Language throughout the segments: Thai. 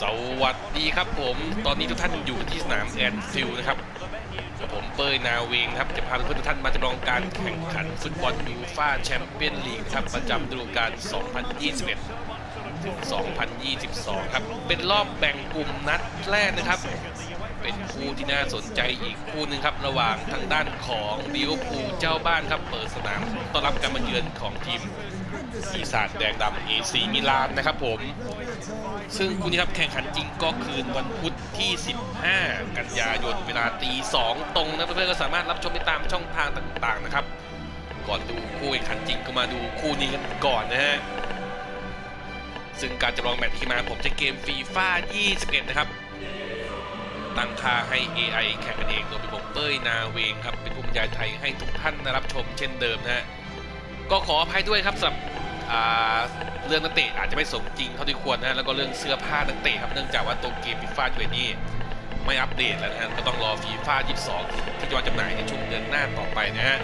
สวัสดีครับผม ตอนนี้ทุกท่านอยู่ที่สนามแอนฟิลด์นะครับกับผมเป้ยนาเวงครับ จะพาเพื่อนๆทุกท่านมาจำลองการแข่งขันฟุตบอลยูฟ่าแชมเปี้ยนลีกครับประจำฤดูกาล 2021ถึง2022 ครับ เป็นรอบแบ่งกลุ่มนัดแรกนะครับ เป็นคู่ที่น่าสนใจอีกคู่หนึ่งครับ ระหว่างทางด้านของลิเวอร์พูลเจ้าบ้านครับ เปิดสนามต้อนรับการมาเยือนของทีม ปีศาจแดงดำเอซีมิลานนะครับผม ซึ่งคู่นี้ครับแข่งขันจริงก็คืนวันพุธที่ 15 กันยายนเวลาตี 2 ตรงนะเพื่อนๆก็สามารถรับชมได้ตามช่องทางต่างๆนะครับ ก่อนดูคู่แข่งขันจริงก็มาดูคู่นี้กันก่อนนะฮะซึ่งการจำลองแมตช์ที่มาผมใช้เกมฟีฟ่า21 นะครับ ตั้งค่าให้ AI แข่งกันเอง โดยมีผมเป้ยนาเวงครับ เป็นผู้บรรยายไทยให้ทุกท่านได้รับชมเช่นเดิมนะฮะ ก็ขออภัยด้วยครับสำหรับ เรื่องนักเตะอาจจะไม่สมจริงเท่าที่ควรนะฮะแล้วก็เรื่องเสื้อผ้านักเตะครับเนื่องจากว่าตัวเกมฟีฟ่าอยู่นี่ไม่อัปเดตแล้วนะฮะก็ต้องรอฟีฟ่า22 ที่จะวางจำหน่ายในช่วงเดือนหน้าต่อไปนะฮะ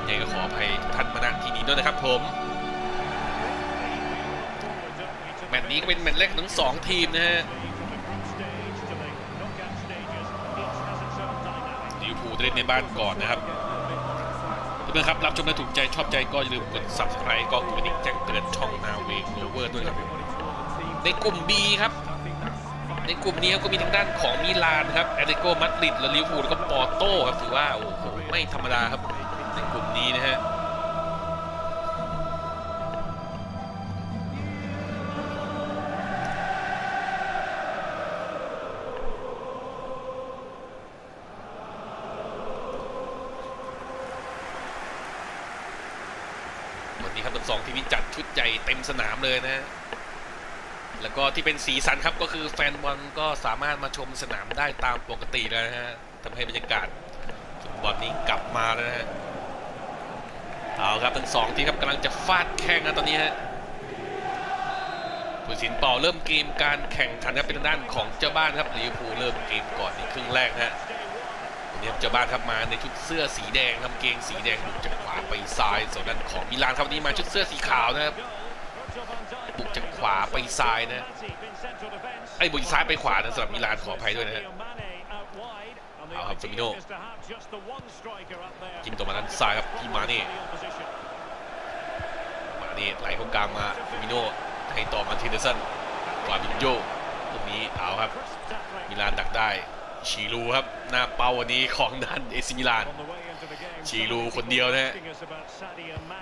ยังไงก็ขออภัยท่านมาณที่นี้ด้วยนะครับผมแมตช์นี้ก็เป็นแมตช์แรกขทั้งสองทีมนะฮะลิเวอร์พูลจะเล่นในบ้านก่อนนะครับ เพื่อนๆครับ รับชมและถูกใจชอบใจก็อย่าลืมกด subscribe ก็กดกระดิ่งแจ้งเตือนช่องนาเวงโรเวอร์ด้วยครับ ในกลุ่ม B ครับ ในกลุ่มนี้ก็มีทางด้านของมิลานครับแอตเลติโกมาดริดและลิเวอร์พูลแล้วก็ปอร์โต้ครับถือว่าโอ้โหไม่ธรรมดาครับในกลุ่มนี้นะฮะ เต็มสนามเลยนะ แล้วก็ที่เป็นสีสันครับก็คือแฟนบอลก็สามารถมาชมสนามได้ตามปกติแล้วนะฮะทำให้บรรยากาศฟุตบอลนี้กลับมาแล้วนะฮะเอาครับทั้งสองทีครับกำลังจะฟาดแข่งนะตอนนี้ฮะผู้สินเป่าเริ่มเกมการแข่งขันครับเป็นด้านของเจ้าบ้านครับลิเวอร์พูลเริ่มเกมก่อนในครึ่งแรกฮะวันนี้เจ้าบ้านครับมาในชุดเสื้อสีแดงทำเกงสีแดงบุกจากขวาไปซ้ายส่วนด้านของมิลานครับวันนี้มาชุดเสื้อสีขาวนะครับ ขวาไปซ้ายนะไอ้บุกจากซ้ายไปขวานะสำหรับมิลานขออภัยด้วยนะฮะเอาครับเฟมิโน่จิ้มตัวมาด้านซ้ายครับที่มาเน่มาเน่ไหลเข้ากลางมาเฟมิโน่ให้ต่อมาทีเดอร์สันกวาดินโยตรงนี้เอาครับมิลานดักได้ ชีรูครับหน้าเป้าวันนี้ของดันเอซิมิลานชีรูคนเดียวนะฮะ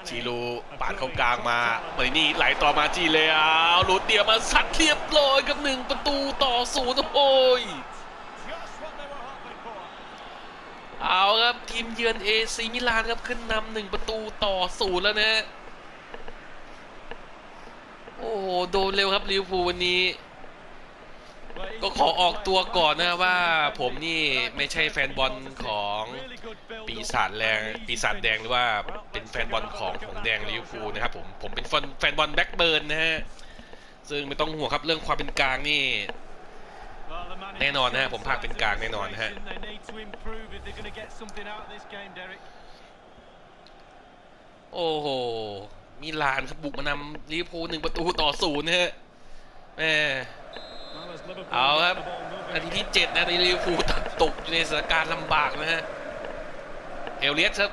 ชีรูปาดเข้ากลางมามาดินี่ไหลต่อมาจีเลยอ้าวหลุดเดียวมาซัดเรียบร้อยกับหนึ่งประตูต่อศูนย์โอ้ยเอาครับทีมเยือนเอซีมิลานครับขึ้นนำหนึ่งประตูต่อศูนย์แล้วนะฮะโอ้โหโดนเร็วครับลิเวอร์พูลวันนี้ ก็ขอออกตัวก่อนนะว่าผมนี่ไม่ใช่แฟนบอลของปีศาจแดงปีศาจแดงหรือว่าเป็นแฟนบอลของของแดงลิเวอร์พูลนะครับผมผมเป็นแฟนบอลแบ็กเบิร์นนะฮะซึ่งไม่ต้องห่วงครับเรื่องความเป็นกลางนี่แน่นอนนะฮะผมพากเป็นกลางแน่นอนนะฮะโอ้โหมิลานครับบุกมานำลิเวอร์พูลหนึ่งประตูต่อศูนย์นะฮะแหม เอาครับนาทีที่7นะในลิเวอร์พูลตกอยู่ในสถานการณ์ลำบากนะฮะ เอลเลียสครับ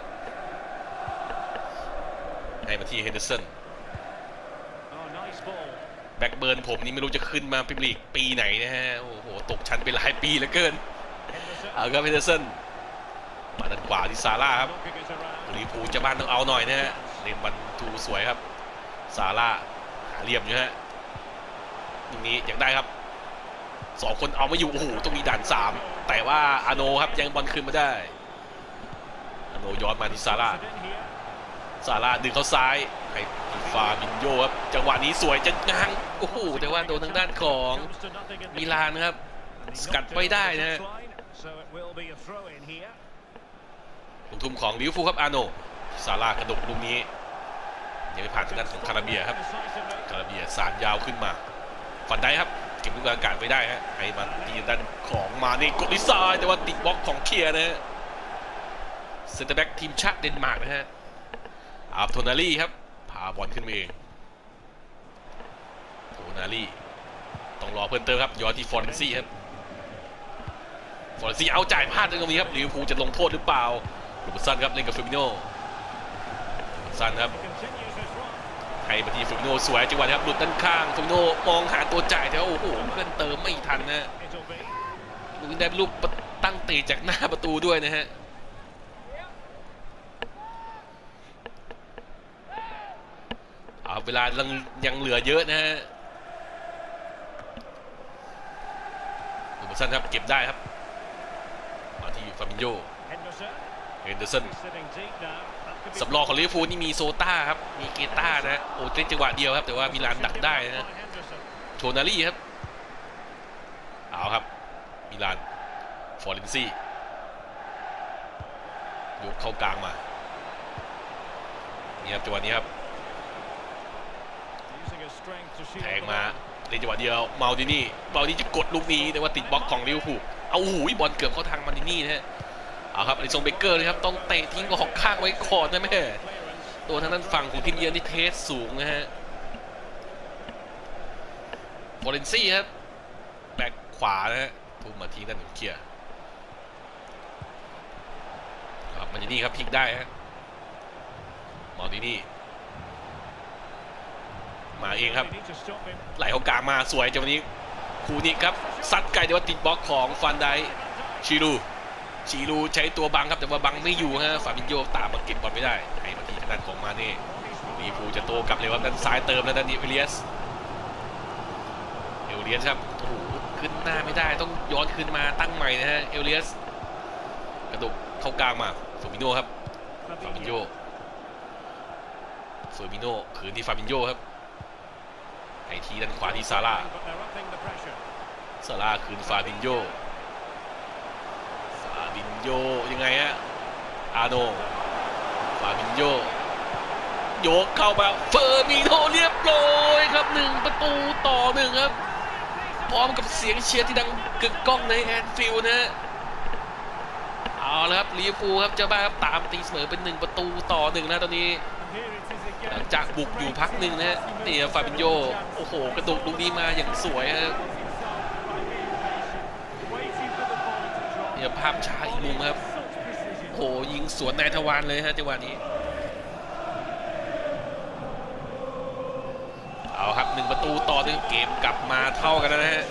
ให้มาที่เฮนเดอร์สันแบ็กเบิร์นผมนี่ไม่รู้จะขึ้นมาพรีเมียร์ลีกปีไหนนะฮะ โอ้โห ตกชั้นไปหลายปีเหลือเกิน เอาครับเฮนเดอร์สันมาด้านขวาที่ซาร่าครับลิเวอร์พูลจะบ้านต้องเอาหน่อยนะฮะเล่นบอลทูสวยครับ ซาร่าหาเหลี่ยมอยู่ฮะตรงนี้อยากได้ครับ สองคนเอาไม่อยู่โอ้โหต้องมีด่านสามแต่ว่าอาโนครับยังบอลคืนมาได้อาโนย้อนมาที่ซาร่าซาร่าดึงเข้าซ้ายให้ฟาบินโยครับจังหวะนี้สวยจะง้างโอ้โหแต่ว่าโดนทางด้านของมิลานครับสกัดไว้ได้นะฮะลูกทุ่มของลิวอร์พูครับอาโนซาร่ากระดกลูกนี้ยังไม่ผ่านทางด้านของคาราเบียครับคาราเบียสารยาวขึ้นมาฟันได้ครับ เก็บลูกอากาศไว้ได้ฮะให้มาตีด้านของมาในกดลิซายแต่ว่าติดบล็อกของเคียร์นะฮะเซนเตอร์แบ็กทีมชาติเดนมาร์กนะฮะอาบโทนารี่ครับพาบอลขึ้นมาเองโทนารี่ต้องรอเพิ่มเติมครับย้อนที่ฟอร์เรนซี่ครับฟอร์เรนซี่เอาจ่ายพลาดตรงนี้ครับลิเวอร์พูลจะลงโทษหรือเปล่าลูกซันครับเล่นกับเฟอร์มิโน่ซันครับ ให้มาที่เฟอร์มิโนสวยจังหวะนี้ครับหลุดด้านข้างฟอร์มิโนมองหาตัวจ่ายแต่ว่าโอ้โหเพื่อนเติมไม่ทันนะลูกได้ลูกตั้งเตะจากหน้าประตูด้วยนะฮะเอาเวลายังยังเหลือเยอะนะฮะลูกสั้นครับเก็บได้ครับ มาที่ฟาบินโยเฮนเดอร์สัน สำรองของลิเวอร์พูลนี่มีโซต้าครับ มีเกต้านะโอ้เล่นจังหวะเดียวครับ แต่ว่ามิลานดักได้นะโชนารี่ครับ เอาครับ มิลาน ฟอร์เรนซี่ยกเข้ากลางมา นี่ครับจังหวะนี้ครับ แทงมาในจังหวะเดียว เมาดินี่เมาดินี่จะกดลูกนี้แต่ว่าติดบล็อกของลิเวอร์พูลเอาหูยบอลเกือบเข้าทางมาดินี่นะฮะ เอาครับอลิซงเบเกอร์เลยครับต้องเตะทิ้งออกข้างไว้ก่อนนะแม่ตัวทางด้านฝั่งของทีมเยือนที่เทสสูงนะฮะฟอเรนซี่ครับแบ็คขวานะฮะทุ่มมาทิ้งด้านหนึ่งเคลียร์ครับมันจะนี่ครับพลิกได้ฮะมอลดินี่มาเองครับ ไหลเข้ากลางมาสวยจังวันนี้ คูนิกครับซัดไกลแต่ว่าติดบล็อกของฟันไดชิรู ชิรูใช้ตัวบังครับแต่ว่าบังไม่อยู่ฮะฟาบินโยตามมาเก็บบอลไม่ได้ให้มาที่ทางด้านของมาเน่ลีฟูจะโตกลับเลยว่าด้านซ้ายเติมแล้วด้านนี้เอเลียสเอเลียสครับโอ้โหขึ้นหน้าไม่ได้ต้องย้อนขึ้นมาตั้งใหม่นะฮะเอเลียสกระดุกเข้ากลางมาเฟอร์มิโนครับฟาบินโยเฟอร์มิโนคืนที่ฟาบินโยครับไอทีด้านขวาที่ซาร่าซาร่าคืนฟาบินโย โยยังไงฮะอาโนฟาบินโยโยกเข้ามาเฟอร์มิโนเรียบร้อยครับหนึ่งประตูต่อหนึ่งครับ พร้อมกับเสียงเชียร์ที่ดังกึกก้องในแอนฟิลด์นะฮะเอาละครับลิเวอร์พูลครับเจ้าบ้านครับตามตีเสมอเป็นหนึ่งประตูต่อหนึ่งนะตอนนี้หลังจากบุกอยู่พักหนึ่งนะฮะนี่ครับฟาบินโยโอ้โห กระดกลูกนี้มาอย่างสวยฮะ เนี่ยวภาพช้าอีกมุมครับโหยิงสวนนายทวารเลยฮะจังหวะนี้ เอาครับหนึ่งประตูต่อหนึ่งเกมกลับมาเท่ากันแล้วนะฮะ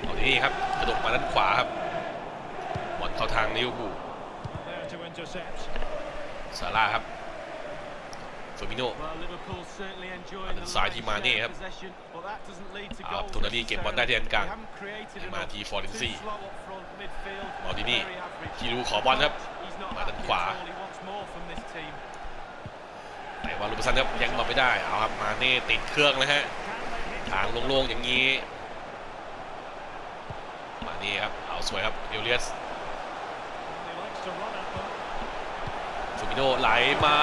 เอาที่นี่ครับกระดกมาด้านขวาครับบอลเข้าทางลิเวอร์พูลซาร่าครับ มิโน่อันซ้ายที่มาเน่ครับเอาเอาครับโทโทนานารี่รี่เก็เก็บบบบออลลได้ได้ที่ที่อัอันนกกลาลางงมามาทีที่ฟฟออร์ร์เรเรนนซี่ซี่มมออลลดิดินี่นี่จิจิรูรูขขออบออลลคครัรับบมามาด้าด้านนขขวาวาแต่ว่าลูกสันครับยังบอลไม่ได้เอาครับมาเน่ติดเครื่องนะฮะทางโล่งๆอย่างนี้ มานี่ครับเอาสวยครับเอลเลียสฟูมิ โนไหลมา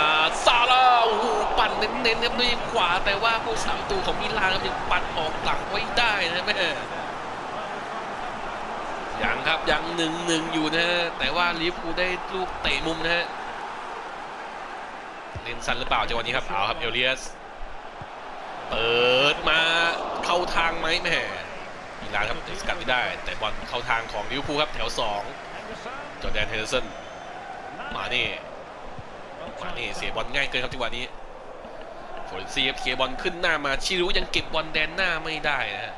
ซาร่าโอ้โหปั่นเน้นๆครับด้วยขวาแต่ว่าผู้สามตูของมิลานครับยังปั่นออกหลังไว้ได้นะแม่ยังครับยังหนึ่งหนึ่งอยู่นะฮะแต่ว่าลิเวอร์พูลได้ลูกเตะมุมนะฮะเล่นสั้นหรือเปล่าจังหวะนี้ครับเอาครับเอลเลียสเปิดมาเข้าทางไหมแม่มิลานครับสกัดไม่ได้ แต่บอลเข้าทางของลิเวอร์พูลครับแถว2จอแดนเฮนเดอร์สันมานี่ มานี่เสียบอลง่ายเกินครับจังหวะนี้โฟรนซีครับเคลียบอลขึ้นหน้ามาชิรุยังเก็บบอลแดนหน้าไม่ได้นะ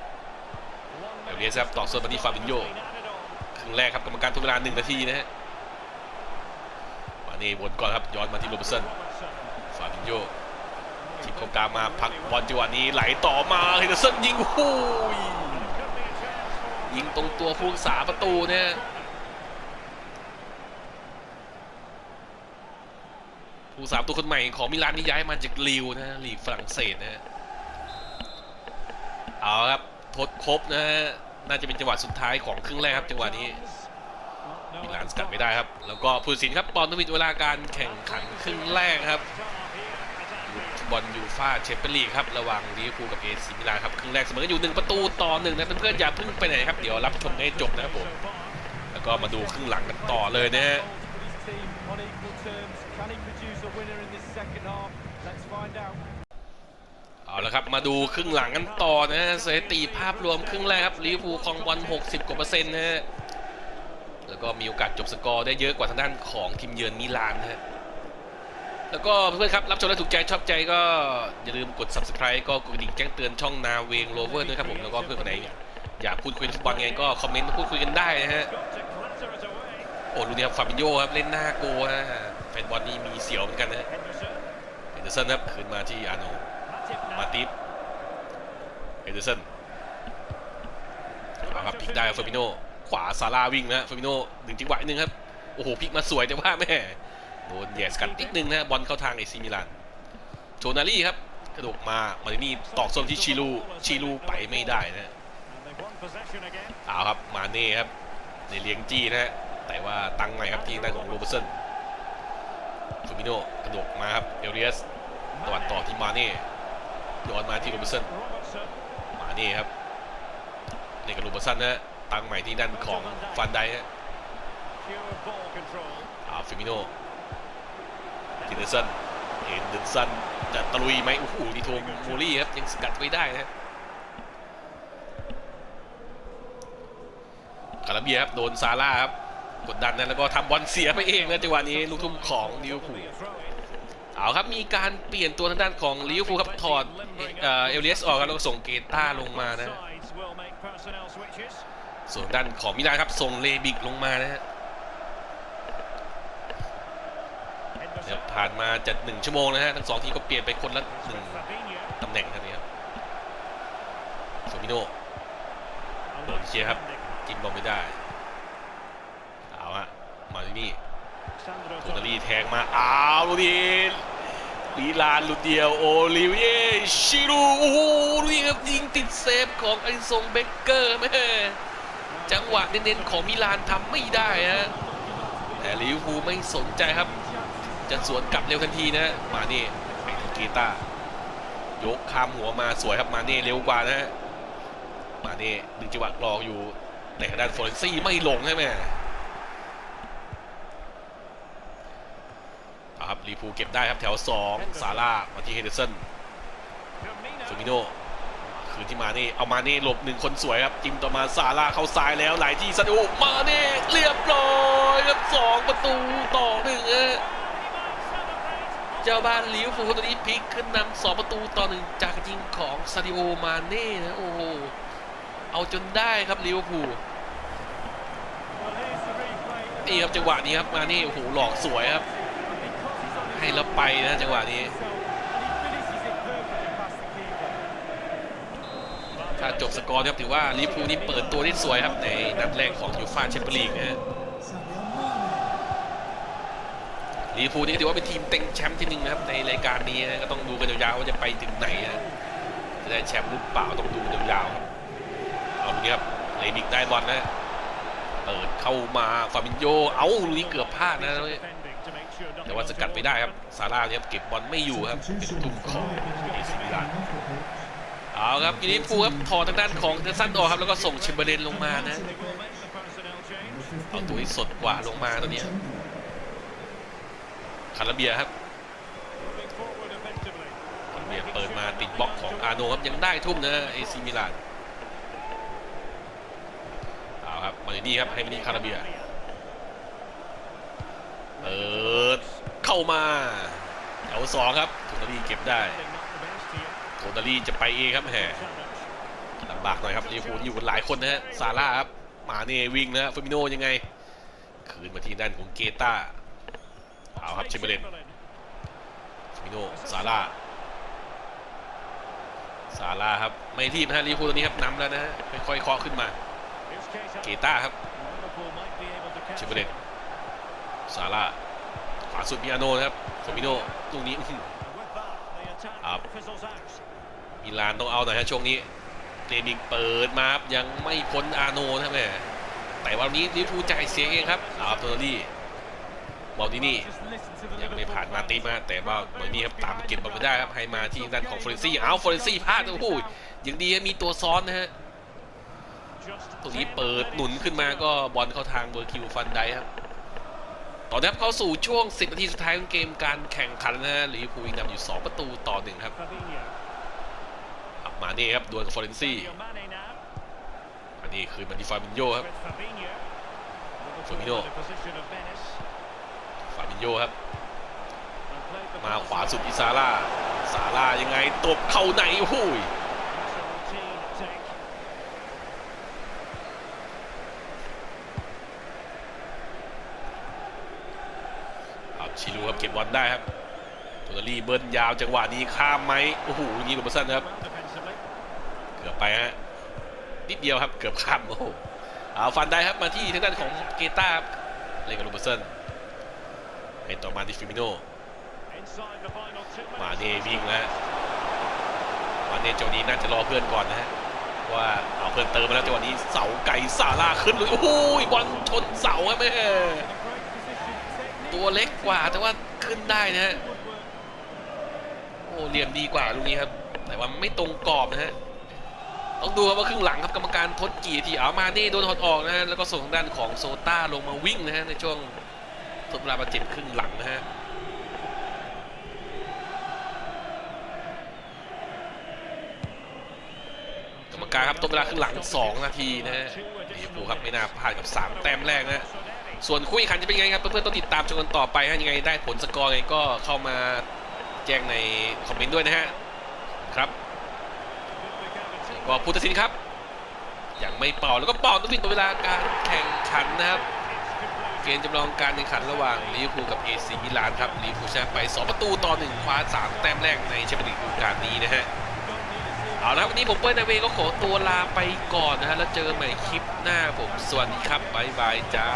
เอลเลียสครับต่อโซนมาที่ฟาบินโยครึ่งแรกครับกรรมการทุกเวลาหนึ่งนาทีนะฮะมานี่วนก่อนครับย้อนมาที่โรเบสันฟาบินโยทิมเข้ากลางมาพักบอลจังหวะนี้ไหลต่อมาเฮนเดอร์สันยิงหูยยิงตรงตัวผู้รักษาประตูเนี่ย ผู้รักษาประตูคนใหม่ของมิลานนี่ย้ายมาจากลิวนะลีกฝรั่งเศสนะเอาครับทดครบนะฮะน่าจะเป็นจังหวะสุดท้ายของครึ่งแรกครับจังหวะนี้มิลานสกัดไม่ได้ครับ แล้วก็ผู้สินครับบอลต้องมีเวลาการแข่งขันครึ่งแรกครับบอลยูฟ่าแชมเปี้ยนลีกครับระหว่างลิเวอร์พูลกับเอซิมิลานครับครึ่งแรกเสมอกันอยู่หนึ่งประตูต่อหนึ่งนะเพื่อนๆอย่าเพิ่งไปไหนครับเดี๋ยวรับชมให้จบนะครับผมแล้วก็มาดูครึ่งหลังกันต่อเลยนะฮะ terms. Can he produce a winner in this second half? Let's find out. เอาละครับ มาดูครึ่งหลังกันต่อนะฮะสถิติภาพรวมครึ่งแรกครับลิเวอร์พูลครองบอล60 กว่าเปอร์เซ็นต์นะฮะ แล้วก็มีโอกาสจบสกอร์ได้เยอะกว่าทางด้านของทีมเยือนมิลานนะฮะ แล้วก็เพื่อนๆครับ รับชมและถูกใจชอบใจก็ อย่าลืมกด subscribe ก็กดกระดิ่งแจ้งเตือนช่องนาเวงโรเวอร์ด้วยครับผม แล้วก็เพื่อนคนไหนอยากพูดคุยฟุตบอลไงก็คอมเมนต์มาพูดคุยกันได้นะฮะ โอ้ลูนี้ครับฟาบิโยครับเล่นหน้าโกฮะ แฟนบอลนี่มีเสียวเหมือนกันนะเฮนเดอร์สันครับคืนมาที่อาโนมาติฟเฮนเดอร์สันเอาครับพลิกได้เฟอร์มิโนขวาซาร่าวิ่งนะเฟอร์มิโนหนึ่งจังหวะหนึ่งครับโอ้โหพลิกมาสวยแต่ว่าแม่โดนแยสกัดนิดนึงนะบอลเข้าทางไอซีมิลานโชนารี่ครับกระโดกมามาที่นี่ตอกส้นที่ชิลูชิลูไปไม่ได้นะเอาครับมาเน่ครับในเลี้ยงจี้นะฮะแต่ว่าตั้งใหม่ครับที่ด้านของโรเบร์สัน ฟูมิโนกระโดกมาครับเอลเรียสตะวันต่อที่มาเน่ย้อนมาที่โรเบร์ตสันมาเน่ครับในกับโรเบร์ตสันนะตั้งใหม่ที่ด้านของฟันไดฮะอาฟูมิโนเฮนเดอร์สันเฮนเดอร์สันจะตะลุยไหมโอ้โหดีโทมูรี่ครับยังสกัดไว้ได้นะฮะคาราเบียครับโดนซาร่าครับ กดดันนะแล้วก็ทำบอลเสียไปเองนะจังหวะนี้ลูกทุ่มของลิเวอร์พูลเอาครับมีการเปลี่ยนตัวทางด้านของลิเวอร์พูลครับถอดเอลเลียสออกครับแล้วก็ส่งเกต้าลงมานะส่วนด้านของมิลานครับส่งเลบิกลงมานะฮะเดี๋ยวผ่านมาจะหนึ่งชั่วโมงนะฮะทั้งสองทีก็เปลี่ยนไปคนละหนึ่งตำแหน่งครับเนี่ยครับโซมิโนโดนเคลียร์ครับกินบอลไม่ได้ มาที่นี่ Sandro โทนารีแทงมา อ้าวลูดีลีลานลูกเดียว โอลิเวียชิรูโอ้โหลูกนี้ครับยิงติดเซฟของอลิซงเบเกอร์แม่จังหวะเน้นๆของมิลานทำไม่ได้ฮะ แต่ลิเวอร์พูลไม่สนใจครับ จะสวนกลับเร็วทันทีนะ มาเน่ไปที่เกต้ายกข้ามหัวมาสวยครับมาเน่เร็วกว่านะฮะ มาเน่ดึงจังหวะรออยู่แต่ด้านโฟเรนซี่ไม่ลงใช่ไหม เอา ครับลีพูเก็บได้ครับแถว 2 ซาร่ามาที่เฮเดอร์สัน Firmino. ฟูมิโนคืนที่มาเน่เอามาเน่หลบหนึ่งคนสวยครับจิมต่อมาซาร่าเข้าซ้ายแล้วไหลที่ซาดูมาเน่เรียบร้อยครับสองประตูต่อหนึ่งเจ้าบ้านลิวอร์พูตอนนี้พลิกขึ้นนำสองประตูต่อหนึ่งจากยิงของซาดิโอมาเน่นะโอ้โหเอาจนได้ครับลิวอร์พูนี่ครับจังหวะนี้ครับมาเน่โอ้โหหลอกสวยครับ ให้แล้วไปนะจังหวะนี้ ถ้าจบสกอร์นะครับถือว่าลิเวอร์พูลนี่เปิดตัวได้สวยครับในนัดแรกของยูฟ่าแชมเปี้ยนลีกนะลิเวอร์พูลนี่ก็ถือว่าเป็นทีมเต็งแชมป์ที่หนึ่งนะครับในรายการนี้นะก็ต้องดูกันยาวๆว่าจะไปถึงไหนนะจะได้แชมป์หรือเปล่าต้องดูกันยาวๆเอาดูนี้ครับเลมิกได้บอลนะเปิดเข้ามาฟาบินโยเอ้าลูกนี้เกือบพลาดนะ แต่ว่าสกัดไปได้ครับซาร่าเนี่ยเก็บบอลไม่อยู่ครับเป็นทุ่มของเอซิมิลานเอาครับทีนี้ฟูครับถอดทางด้านของเดซันออกครับแล้วก็ส่งเชมเบอร์เลนลงมานะเอาตัวที่สดกว่าลงมาตอนนี้คาราเบียครับคาราเบียเปิดมาติดบล็อกของอาโนครับยังได้ทุ่มนะเอซีมิลานเอาครับมาที่นี่ครับให้มานี่คาราเบีย เปิดเข้ามาแถวสองครับโทนารีเก็บได้โทนารีจะไปเองครับแหมลำบากหน่อยครับลิเวอร์พูลอยู่กันหลายคนนะฮะซาร่าครับมาเน่วิ่งนะฮะเฟอร์มิโนยังไง คืนมาที่ด้านของเกต้าเอาครับเชมเบเลนเฟอร์มิโนซาร่าซาร่าครับไม่ทีมนะฮะลิเวอร์พูลตอนนี้ครับนำแล้วนะฮะค่อยๆเคาะขึ้นมา เกต้าครับเชมเบเลน ซาร่าขวาสุดมิอาโนครับเฟอร์มิโนลูกนี้อื้อหือ And with that, the attack Up. fizzles out. มิลานต้องเอาหน่อยฮะช่วงนี้เนมิงเปิดมาครับยังไม่พ้นอาโนนะแม่แต่วันนี้ลิเวอร์พูลจ่ายเสียเองครับอารับโทนารีบอลที่นี่ยังไม่ผ่านมาตีมาแต่ว่าเหมือนนี้ครับตามเก็บบอลไม่ได้ครับให้มาที่ด้านของฟลอเรนซี่เอาฟลอเรนซี่พลาดโอ้โหยังดีมีตัวซ้อนนะฮะตรงนี้เปิดหนุนขึ้นมาก็บอลเข้าทางเบอร์คิวฟันได้ครับ ต่อนะครับเข้าสู่ช่วง 10 นาทีสุดท้ายของเกมการแข่งขันนะฮะลิเวอร์พูลยิงนำอยู่ 2 ประตูต่อหนึ่งครับอับมาเน่ครับดวลกับฟอร์เรนซี่อันนี้คืนมาที่ฟาบินโยครับ With Fabinho. Fabinho. The position of Venice. ฟาบินโยครับ มาขวาสุดอิซาร่าซาร่ายังไงตบเข้าไหนโอ้ย เก็บบอลได้ครับโทนารีเบิ้ลยาวจังหวะนี้ข้ามไหมโอ้โหยิงโรเบสั้นครับ เกือบไปฮะนิดเดียวครับเกือบข้ามโอ้โหเอาฟันได้ครับมาที่ทางด้านของเกต้าเล่นกับโรเบอร์สันเป็นต่อมาที่ฟิมิโนมาเน่วิ่งแล้วฮะมาเน่เจังหนี้น่าจะรอเพื่อนก่อนนะฮะว่าเอาเพื่อนเติมมาแล้วจังหวะนี้เสาไก่ซาร่าขึ้นเลยโอ้โหบอลชนเสาครับแม่ตัวเล็กกว่าแต่ว่า ขึ้นได้นะฮะโอ้เหลี่ยมดีกว่าลูกนี้ครับ แต่ว่าไม่ตรงกรอบนะฮะต้องดูครับว่าครึ่งหลังครับกรรมการทดกี่ทีเอามาเน่โดนถอดออกนะฮะแล้วก็ส่งด้านของโซต้าลงมาวิ่งนะฮะในช่วงทดเวลาบาดเจ็บครึ่งหลังนะฮะกรรมการครับทดเวลาครึ่งหลัง 2 นาทีนะฮะลิเวอร์พูครับไม่น่าพลาดกับ 3 แต้มแรกนะฮะ ส่วนคู่แข่งขันจะเป็นไงครับเพื่อนๆต้องติดตามชมกันต่อไปฮะยังไงได้ผลสกอร์ไงก็เข้ามาแจ้งในคอมเมนต์ด้วยนะฮะครับก็ผู้ตัดสินครับยังไม่เป่าแล้วก็เป่าต้องผิดต่อเวลาการแข่งขันนะครับเกมจำลองการแข่งขันระหว่างลิเวอร์พูลกับเอซีมิลานครับลิเวอร์พูลชนะไป 2 ประตูต่อ1คว้า3แต้มแรกในแชมเปี้ยนลีกฤดูกาลนี้นะฮะ เอาละวันนี้ผมเปิ้ลนาเวก็ขอตัวลาไปก่อนนะฮะแล้วเจอกันใหม่คลิปหน้าผมสวัสดีครับบ๊ายบายจ้า